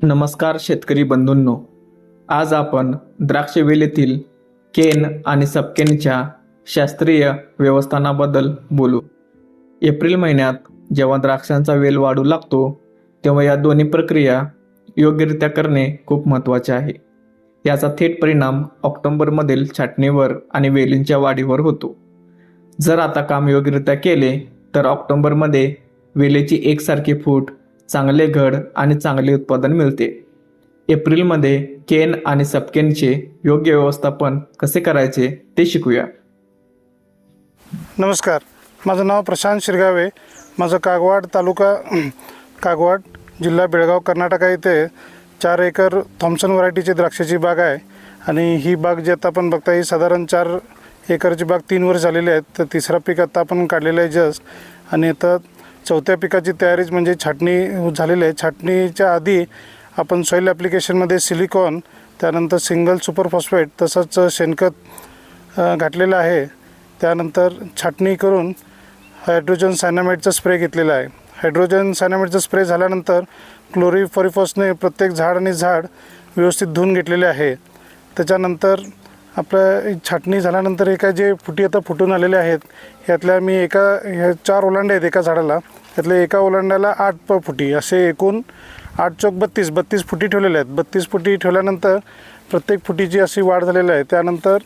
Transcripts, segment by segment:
नमस्कार शेतकरी बंधूंनो. आज आपण द्राक्ष वेलीतील केन आणि सपकेनच्या शास्त्रीय व्यवस्थानाबद्दल बोलू. एप्रिल महिन्यात जेव्हा द्राक्षांचा वेल वाढू लागतो तेव्हा या दोन्ही प्रक्रिया योग्यरित्या करणे खूप महत्त्वाचे आहे. याचा थेट परिणाम ऑक्टोंबरमधील छाटणीवर आणि वेलींच्या वाढीवर होतो. जर आता काम योग्यरित्या केले तर ऑक्टोंबरमध्ये वेलीची एकसारखी फूट चांगले घड आणि चांगले उत्पादन मिळते. एप्रिलमध्ये केन आणि सपकेनचे योग्य व्यवस्थापन कसे करायचे ते शिकूया. नमस्कार. माझं नाव प्रशांत शिरगावे. माझं कागवाड तालुका कागवाड जिल्हा बेळगाव कर्नाटक येथे चार एकर थॉम्सन व्हरायटीची द्राक्षाची बाग आहे. आणि ही बाग जी आता आपण बघता ही साधारण चार एकरची बाग तीन वर्ष झालेली आहेत. तर तिसरा पीक आता आपण काढलेलं आहे जस्ट. आणि आता चौथ्या पिकाची तयारीच म्हणजे छाटणी झालेली आहे. छाटणीच्या आधी आपण सॉईल ॲप्लिकेशनमध्ये सिलिकॉन त्यानंतर सिंगल सुपर फॉस्फेट तसंच शेणखत घातलेलं आहे. त्यानंतर छाटणी करून हायड्रोजन सायनामाईडचा स्प्रे घेतलेला आहे. हायड्रोजन सायनामाईडचा स्प्रे झाल्यानंतर क्लोरीफॉरिफॉसने प्रत्येक झाड आणि झाड व्यवस्थित धुवून घेतलेले आहे. त्याच्यानंतर आपलं छाटणी झाल्यानंतर एका जे फुटी आता फुटून आलेले आहेत यातल्या मी एका ह्या चार ओलांडे आहेत एका झाडाला. त्यातल्या एका ओलांड्याला आठ प फुटी असे एकूण आठ चौक बत्तीस बत्तीस फुटी ठेवलेल्या आहेत. बत्तीस फुटी ठेवल्यानंतर प्रत्येक फुटीची अशी वाढ झालेली आहे त्यानंतर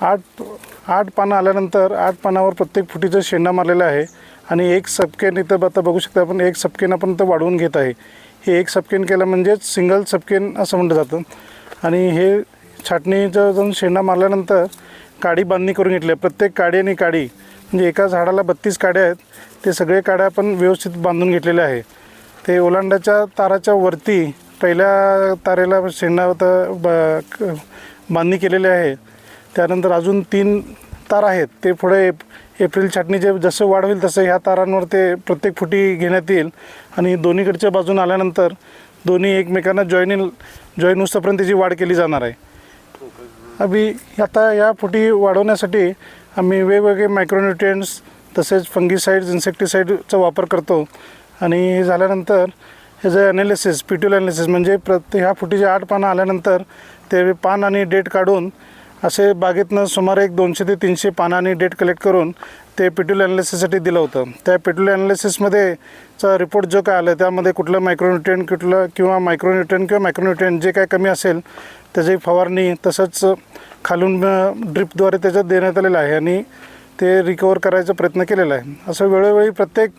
आठ आठ पानं आल्यानंतर आठ पानावर प्रत्येक फुटीचं शेंडा मारलेला आहे आणि एक सबकेन इथं आता बघू शकता आपण एक सपकेन आपण इथं वाढवून घेत आहे. हे एक सबकेन केलं म्हणजेच सिंगल सबकेन असं म्हटलं जातं. आणि हे छाटणीचं जाऊन शेंडा मारल्यानंतर काडी बांधणी करून घेतली आहे. प्रत्येक काडी आणि काडी म्हणजे एका झाडाला बत्तीस काड्या आहेत ते सगळे काड्या आपण व्यवस्थित बांधून घेतलेले आहे. ते ओलांडाच्या ताराच्या वरती पहिल्या तारेला शेंडा तर ब बांधणी केलेली आहे. त्यानंतर अजून तीन तार आहेत ते पुढे एप एप्रिल छाटणीचे जसं वाढ होईल तसं ह्या तारांवर ते प्रत्येक फुटी घेण्यात येईल. आणि दोन्हीकडच्या बाजून आल्यानंतर दोन्ही एकमेकांना जॉईन जॉईन होस्तपर्यंत त्याची वाढ केली जाणार आहे. अभि आता या फुटी वाढवण्यासाठी आम्ही वेगवेगळे मायक्रोन्युट्रियंट्स तसेच फंगीसाईड्स इन्सेक्टिसाईडचा वापर करतो. आणि हे झाल्यानंतर ह्याचं ॲनालिसिस पिट्युल ॲनालिसिस म्हणजे प्रत्येक ह्या फुटीचे आठ पानं आल्यानंतर ते पान आणि डेट काढून असे बागेतनं सुमारे एक दोनशे ते तीनशे पानं आणि डेट कलेक्ट करून ते पिट्युल ॲनालिसिससाठी दिलं होतं. त्या पिट्युल ॲनालिसिसमध्ये चा रिपोर्ट जो काय आला त्यामध्ये कुठलं मायक्रोन्युट्रियन कुठलं किंवा मायक्रोन्युट्रियन किंवा मायक्रोन्युट्रियन जे काय कमी असेल त्याची फवारणी तसंच खालून ड्रिपद्वारे त्याच्यात देण्यात आलेलं आहे आणि ते रिकवर करायचा प्रयत्न केलेला आहे. असं वेळोवेळी प्रत्येक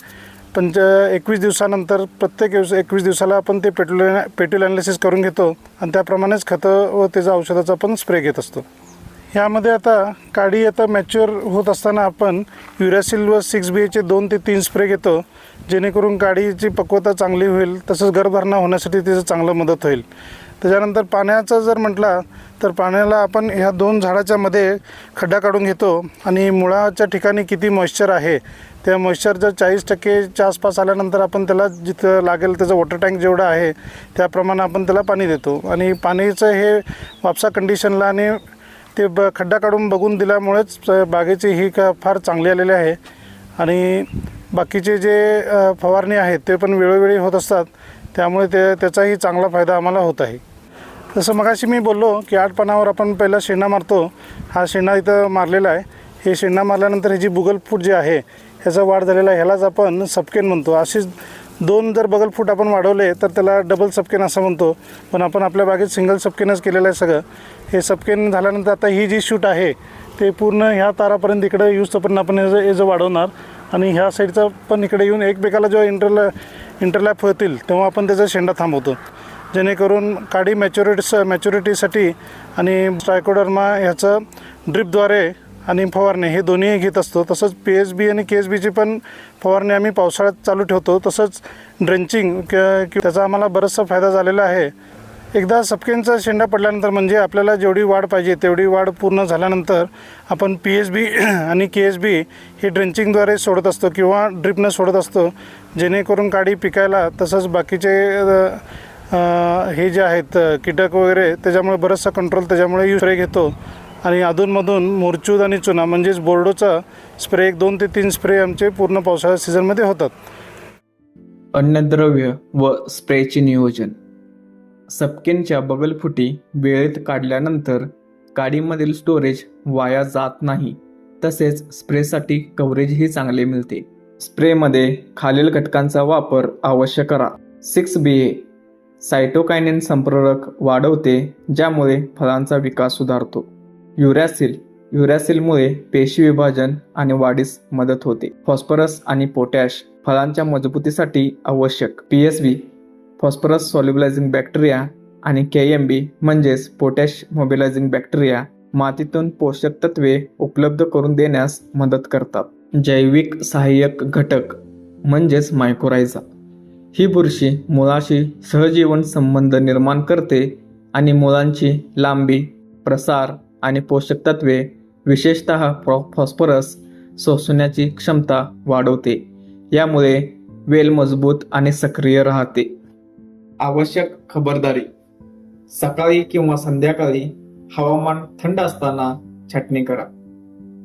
पंच एकवीस दिवसानंतर प्रत्येक दिवस एकवीस दिवसाला आपण ते पेट्रोल पेट्रोल ॲनालिसिस करून घेतो आणि त्याप्रमाणेच खतं व त्याचा औषधाचा आपण स्प्रे घेत असतो. ह्यामध्ये आता काडी आता मॅच्युअर होत असताना आपण युरॅसिल व सिक्स बी एचे दोन ते तीन स्प्रे घेतो. जेणेकरून काडीची पक्वता चांगली होईल तसंच गर्भधारणा होण्यासाठी त्याचं चांगलं मदत होईल. त्याच्यानंतर पाण्याचं जर म्हटलं तर पाण्याला आपण ह्या दोन झाडाच्या मध्ये खड्डा काढून घेतो आणि मुळाच्या ठिकाणी किती मॉइश्चर आहे त्या मॉइश्चर जर चाळीस टक्केच्या आसपास आल्यानंतर आपण त्याला जिथं लागेल त्याचं वॉटर टँक जेवढं आहे त्याप्रमाणे आपण त्याला पाणी देतो. आणि पाणीचं हे वापसा कंडिशनला आणि ते ब खड्डा काढून बघून दिल्यामुळेच बागेची ही का फार चांगली आलेली आहे. आणि बाकीचे जे फवारणी आहेत ते पण वेळोवेळी होत असतात. त्यामुळे ते त्याचाही चांगला फायदा आम्हाला होत आहे. तसं मगाशी मी बोललो की आठ पानावर आपण पहिला शेंडा मारतो. हा शेंडा इथं मारलेला आहे. हे शेंडा मारल्यानंतर ह्याची बुगल फूट जी आहे ह्याचा वाढ झालेला आहे ह्यालाच आपण सपकेन म्हणतो. अशीच दोन जर बगल फूट आपण वाढवले तर त्याला डबल सपकेन असं म्हणतो. पण आपण आपल्या बागेत सिंगल सपकेनच केलेलं आहे सगळं. हे सपकेन झाल्यानंतर आता ही जी शूट आहे ते पूर्ण ह्या तारापर्यंत इकडे यूज तोपर्यंत आपण याचं याचं वाढवणार. आणि ह्या साईडचं पण इकडे येऊन एकमेकाला जेव्हा इंटरलॅ इंटरलॅप होतील तेव्हा आपण त्याचा शेंडा थांबवतो. जेणेकरून काडी मॅच्युरिटीस मॅच्युरिटीसाठी आणि ट्रायकोडर्मा ह्याचं ड्रिपद्वारे आणि फवारणी हे दोन्ही घेत असतो. तसंच पी एच बी आणि के एच बीची पण फवारणी आम्ही पावसाळ्यात चालू ठेवतो. तसंच ड्रेंचिंग कि त्याचा आम्हाला बराचसा फायदा झालेला आहे. एकदा सपकेंचा शेंडा पडल्यानंतर म्हणजे आपल्याला जेवढी वाढ पाहिजे तेवढी वाढ पूर्ण झाल्यानंतर आपण पी एच बी आणि के एच बी हे ड्रेंचिंगद्वारे सोडत असतो किंवा ड्रिपनं सोडत असतो. जेणेकरून काडी पिकायला तसंच बाकीचे हे जे आहेत कीटक वगैरे त्याच्यामुळे बरंचसा कंट्रोल त्याच्यामुळे स्प्रे घेतो. आणि अधूनमधून मोरचूद आणि चुना म्हणजेच बोर्डोचा स्प्रे एक दोन ते तीन स्प्रे आमचे पूर्ण पावसाळ्या सीझनमध्ये होतात. अन्नद्रव्य व स्प्रेचे नियोजन. सपकेनच्या बगलफुटी वेळेत काढल्यानंतर गाडीमधील स्टोरेज वाया जात नाही. तसेच स्प्रेसाठी कव्हरेजही चांगले मिळते. स्प्रेमध्ये खालील घटकांचा वापर अवश्य करा. सिक्स बी ए. सायटोकायनेन संप्रेरक वाढवते ज्यामुळे फळांचा विकास सुधारतो. युरॅसिल. युरॅसिलमुळे पेशी विभाजन आणि वाढीस मदत होते. फॉस्फरस आणि पोटॅश फळांच्या मजबूतीसाठी आवश्यक. P S B phosphorus solubilizing bacteria आणि के एम बी म्हणजेच पोटॅश मोबिलायझिंग बॅक्टेरिया मातीतून पोषक तत्वे उपलब्ध करून देण्यास मदत करतात. जैविक सहाय्यक घटक म्हणजेच मायक्रोरायझा ही बुरशी मुळाशी सहजीवन संबंध निर्माण करते आणि मुळांची लांबी प्रसार आणि पोषक तत्वे विशेषत फॉस्फरस शोषण्याची क्षमता वाढवते. यामुळे वेल मजबूत आणि सक्रिय राहते. आवश्यक खबरदारी. सकाळी किंवा संध्याकाळी हवामान थंड असताना छाटणी करा.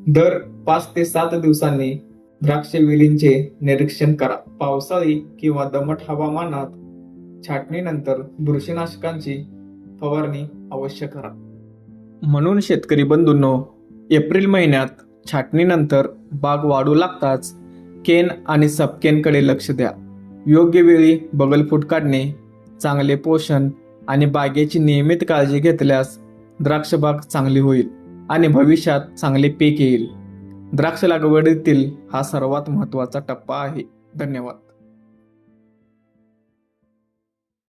दर पाच ते सात दिवसांनी द्राक्ष वेलींचे निरीक्षण करा. पावसाळी किंवा दमट हवामानात छाटणीनंतर बुरशीनाशकांची फवारणी अवश्य करा. म्हणून शेतकरी बंधूंनो एप्रिल महिन्यात छाटणीनंतर बाग वाढू लागताच केन आणि सबकेनकडे लक्ष द्या. योग्य वेळी बगलफूट काढणे चांगले पोषण आणि बागेची नियमित काळजी घेतल्यास द्राक्ष बाग चांगली होईल आणि भविष्यात चांगले पीक येईल. द्राक्ष लागवडीतील हा सर्वात महत्त्वाचा टप्पा आहे. धन्यवाद.